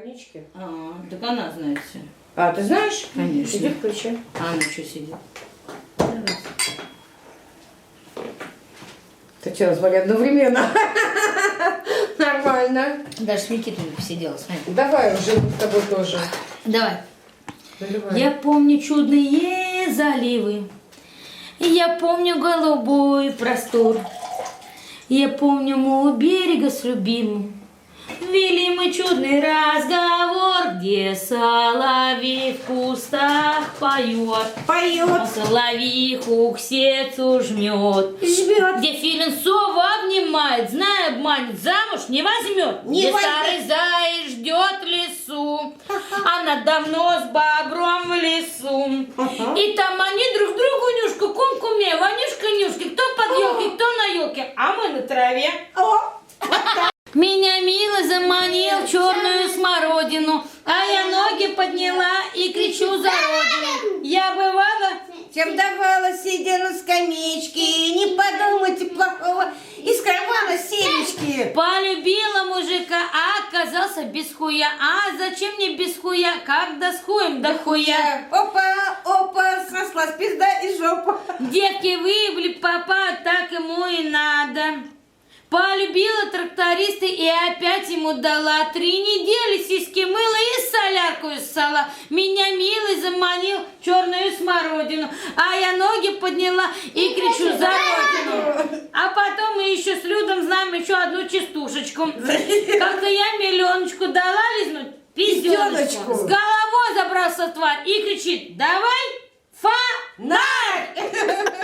Больнички. А, так она знает все. А, ты знаешь? Конечно. Иди включи. А она что сидит? Ты что, звали одновременно? Нормально. Даже с Никитой сидела, смотри. Давай уже с тобой тоже. Давай. Наливай. Я помню чудные заливы, я помню голубой простор, я помню мы у берега с любимым. Вели чудный разговор, где соловей в кустах поет. Поет. Соловиху к сердцу жмет. Жмет. Где филин сову обнимает, зная обманет, замуж не возьмет. Не Где возьмет. старый заяц ждет лесу, она давно с бобром в лесу. Ага. И там они друг другу нюшку, кум куме, Ванюшка нюшки, кто под елкой, кто на елке, а мы на траве. О, Меня мило в черную смородину, а я ноги подняла и кричу за родину. Я бывала Чем давала, сидя на скамеечке, не подумайте плохого, из кармана семечки. Полюбила мужика, а оказался без хуя. А зачем мне без хуя? Когда с хуем да хуя? Опа, опа, срослась пизда и жопа. Девки выбли папа, так ему и надо. Полюбила тракториста и опять ему дала Три недели сиськи мыла и солярку ссала Меня милый заманил черную смородину А я ноги подняла и кричу за родину. А потом мы еще с Людом знаем еще одну частушечку. Как-то я миллионочку дала лизнуть Пизденочку. С головой забрался тварь и кричит Давай фонарь